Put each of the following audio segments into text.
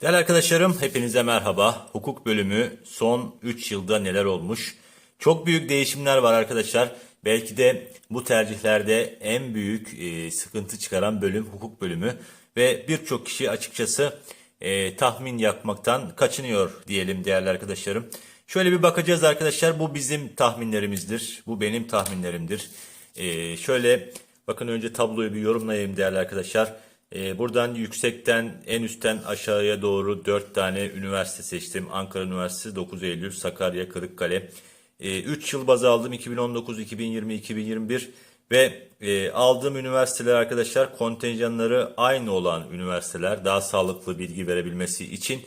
Değerli arkadaşlarım hepinize merhaba. Hukuk bölümü son 3 yılda neler olmuş? Çok büyük değişimler var arkadaşlar. Belki de bu tercihlerde en büyük e, sıkıntı çıkaran bölüm hukuk bölümü ve birçok kişi açıkçası e, tahmin yapmaktan kaçınıyor diyelim değerli arkadaşlarım. Şöyle bir bakacağız arkadaşlar. Bu bizim tahminlerimizdir. Bu benim tahminlerimdir. E, şöyle bakın önce tabloyu bir yorumlayayım değerli arkadaşlar. Ee, buradan yüksekten en üstten aşağıya doğru 4 tane üniversite seçtim. Ankara Üniversitesi, 9 Eylül, Sakarya, Kırıkkale. 3 yıl baz aldım 2019, 2020, 2021 ve e, aldığım üniversiteler arkadaşlar kontenjanları aynı olan üniversiteler daha sağlıklı bilgi verebilmesi için.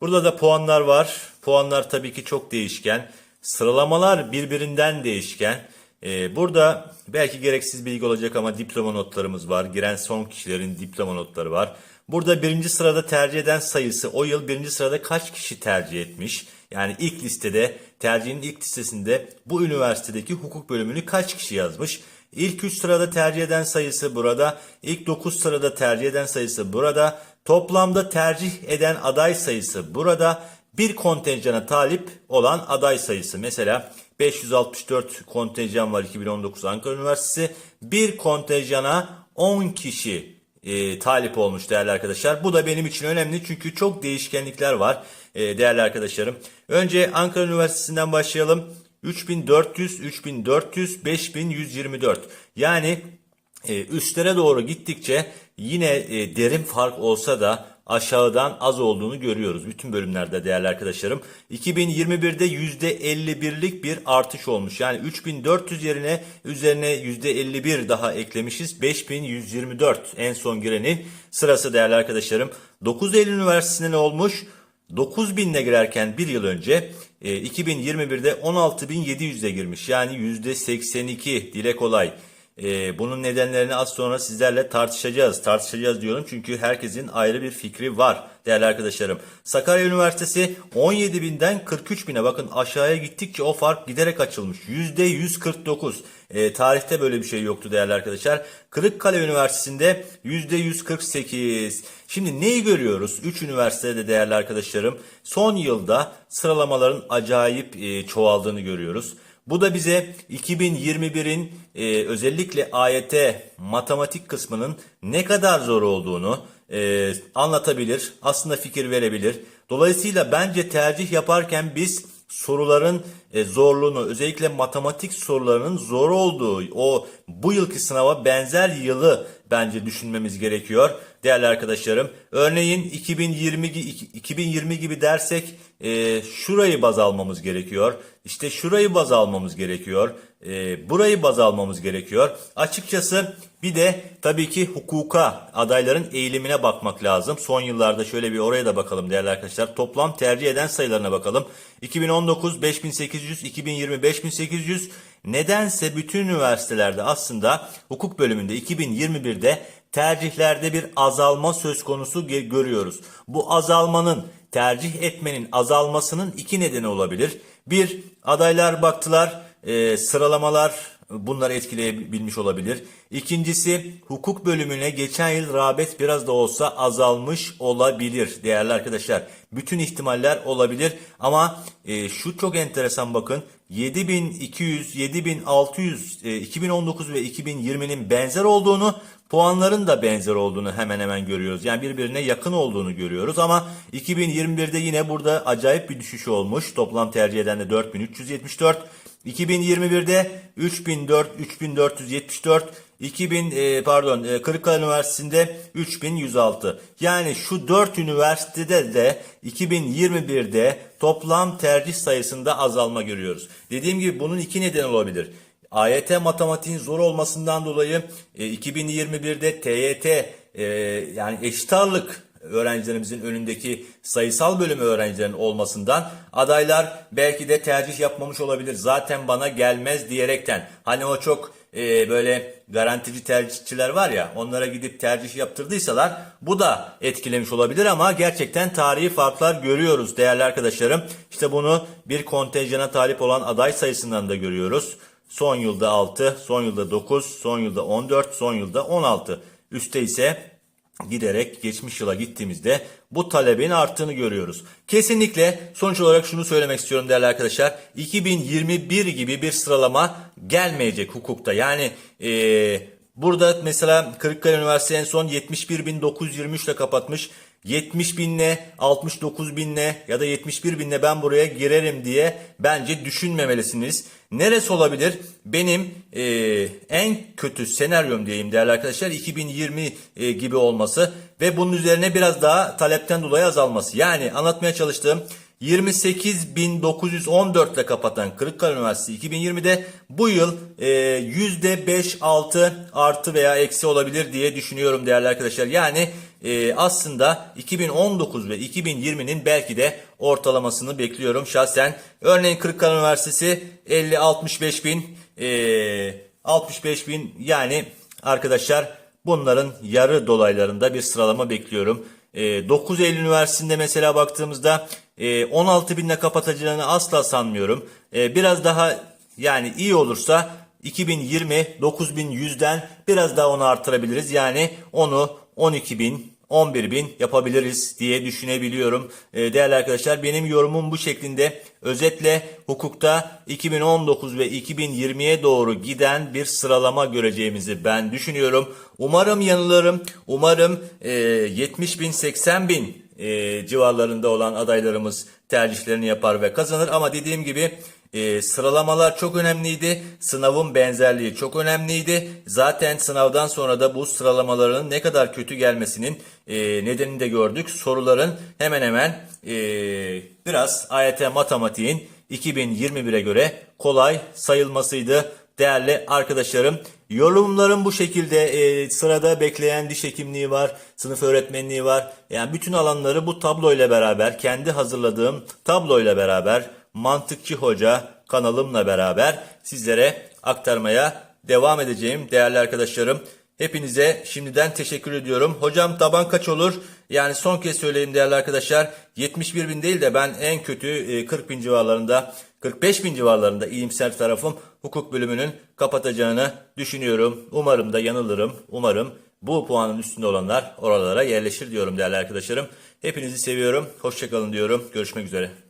Burada da puanlar var. Puanlar tabii ki çok değişken. Sıralamalar birbirinden değişken. Ee, burada belki gereksiz bilgi olacak ama diploma notlarımız var. Giren son kişilerin diploma notları var. Burada birinci sırada tercih eden sayısı o yıl birinci sırada kaç kişi tercih etmiş? Yani ilk listede tercihin ilk listesinde bu üniversitedeki hukuk bölümünü kaç kişi yazmış? İlk 3 sırada tercih eden sayısı burada. İlk 9 sırada tercih eden sayısı burada. Toplamda tercih eden aday sayısı burada. Bir kontenjana talip olan aday sayısı. Mesela 564 kontenjan var 2019 Ankara Üniversitesi. Bir kontenjana 10 kişi e, talip olmuş değerli arkadaşlar. Bu da benim için önemli çünkü çok değişkenlikler var e, değerli arkadaşlarım. Önce Ankara Üniversitesi'nden başlayalım. 3400, 3400, 5124. Yani e, üstlere doğru gittikçe yine e, derin fark olsa da aşağıdan az olduğunu görüyoruz. Bütün bölümlerde değerli arkadaşlarım. 2021'de %51'lik bir artış olmuş. Yani 3400 yerine üzerine %51 daha eklemişiz. 5124 en son girenin sırası değerli arkadaşlarım. 9 Eylül Üniversitesi'nde ne olmuş? 9000'le girerken bir yıl önce e, 2021'de 16.700'e girmiş. Yani %82 dile kolay. E, bunun nedenlerini az sonra sizlerle tartışacağız. Tartışacağız diyorum çünkü herkesin ayrı bir fikri var değerli arkadaşlarım. Sakarya Üniversitesi 17.000'den 43.000'e bakın aşağıya gittikçe o fark giderek açılmış. %149. E, tarihte böyle bir şey yoktu değerli arkadaşlar. Kırıkkale Üniversitesi'nde %148. Şimdi neyi görüyoruz? 3 üniversitede değerli arkadaşlarım son yılda sıralamaların acayip e, çoğaldığını görüyoruz. Bu da bize 2021'in e, özellikle AYT matematik kısmının ne kadar zor olduğunu e, anlatabilir, aslında fikir verebilir. Dolayısıyla bence tercih yaparken biz soruların e, zorluğunu özellikle matematik sorularının zor olduğu o bu yılki sınava benzer yılı bence düşünmemiz gerekiyor değerli arkadaşlarım. Örneğin 2020 2020 gibi dersek e, şurayı baz almamız gerekiyor. İşte şurayı baz almamız gerekiyor. E, burayı baz almamız gerekiyor. Açıkçası bir de tabii ki hukuka adayların eğilimine bakmak lazım. Son yıllarda şöyle bir oraya da bakalım değerli arkadaşlar. Toplam tercih eden sayılarına bakalım. 2019 5800, 2020 5800. Nedense bütün üniversitelerde aslında hukuk bölümünde 2021'de tercihlerde bir azalma söz konusu görüyoruz. Bu azalmanın tercih etmenin azalmasının iki nedeni olabilir. Bir, adaylar baktılar, e, sıralamalar bunları etkileyebilmiş olabilir. İkincisi, hukuk bölümüne geçen yıl rağbet biraz da olsa azalmış olabilir değerli arkadaşlar. Bütün ihtimaller olabilir ama e, şu çok enteresan bakın. 7200, 7600, e, 2019 ve 2020'nin benzer olduğunu puanların da benzer olduğunu hemen hemen görüyoruz. Yani birbirine yakın olduğunu görüyoruz ama 2021'de yine burada acayip bir düşüş olmuş. Toplam tercih eden de 4374. 2021'de 3004 3474 2000 e, pardon e, Kırıkkale Üniversitesi'nde 3106. Yani şu 4 üniversitede de 2021'de toplam tercih sayısında azalma görüyoruz. Dediğim gibi bunun iki neden olabilir. AYT matematiğin zor olmasından dolayı e, 2021'de TYT e, yani eşit ağırlık öğrencilerimizin önündeki sayısal bölümü öğrencilerin olmasından adaylar belki de tercih yapmamış olabilir. Zaten bana gelmez diyerekten. Hani o çok e, böyle garantici tercihçiler var ya onlara gidip tercih yaptırdıysalar bu da etkilemiş olabilir ama gerçekten tarihi farklar görüyoruz değerli arkadaşlarım. İşte bunu bir kontenjana talip olan aday sayısından da görüyoruz. Son yılda 6, son yılda 9, son yılda 14, son yılda 16. Üste ise giderek geçmiş yıla gittiğimizde bu talebin arttığını görüyoruz. Kesinlikle sonuç olarak şunu söylemek istiyorum değerli arkadaşlar. 2021 gibi bir sıralama gelmeyecek hukukta. Yani eee, burada mesela Kırıkkale Üniversitesi en son 71.923 ile kapatmış. 70 binle 69 binle ya da 71 binle ben buraya girerim diye bence düşünmemelisiniz. Neresi olabilir? Benim e, en kötü senaryom diyeyim değerli arkadaşlar 2020 e, gibi olması ve bunun üzerine biraz daha talepten dolayı azalması. Yani anlatmaya çalıştığım 28.914 ile kapatan Kırıkkale Üniversitesi 2020'de bu yıl e, %5-6 artı veya eksi olabilir diye düşünüyorum değerli arkadaşlar. Yani e, aslında 2019 ve 2020'nin belki de ortalamasını bekliyorum şahsen. Örneğin Kırıkkale Üniversitesi 50-65 bin, e, 65 bin yani arkadaşlar bunların yarı dolaylarında bir sıralama bekliyorum. E, 9 Eylül Üniversitesi'nde mesela baktığımızda e, 16 binle kapatacağını asla sanmıyorum. E, biraz daha yani iyi olursa 2020 9100'den biraz daha onu artırabiliriz. Yani onu 12 bin 11 bin yapabiliriz diye düşünebiliyorum. Ee, değerli arkadaşlar benim yorumum bu şeklinde. Özetle hukukta 2019 ve 2020'ye doğru giden bir sıralama göreceğimizi ben düşünüyorum. Umarım yanılırım. Umarım e, 70 bin 80 bin e, civarlarında olan adaylarımız tercihlerini yapar ve kazanır. Ama dediğim gibi e, sıralamalar çok önemliydi. Sınavın benzerliği çok önemliydi. Zaten sınavdan sonra da bu sıralamaların ne kadar kötü gelmesinin e, nedenini de gördük. Soruların hemen hemen e, biraz AYT matematiğin 2021'e göre kolay sayılmasıydı. Değerli arkadaşlarım yorumlarım bu şekilde e, sırada bekleyen diş hekimliği var, sınıf öğretmenliği var. Yani bütün alanları bu tabloyla beraber kendi hazırladığım tabloyla beraber Mantıkçı Hoca kanalımla beraber sizlere aktarmaya devam edeceğim değerli arkadaşlarım. Hepinize şimdiden teşekkür ediyorum. Hocam taban kaç olur? Yani son kez söyleyeyim değerli arkadaşlar. 71 bin değil de ben en kötü e, 40 bin civarlarında 45 bin civarlarında iyimser tarafım hukuk bölümünün kapatacağını düşünüyorum. Umarım da yanılırım. Umarım bu puanın üstünde olanlar oralara yerleşir diyorum değerli arkadaşlarım. Hepinizi seviyorum. Hoşçakalın diyorum. Görüşmek üzere.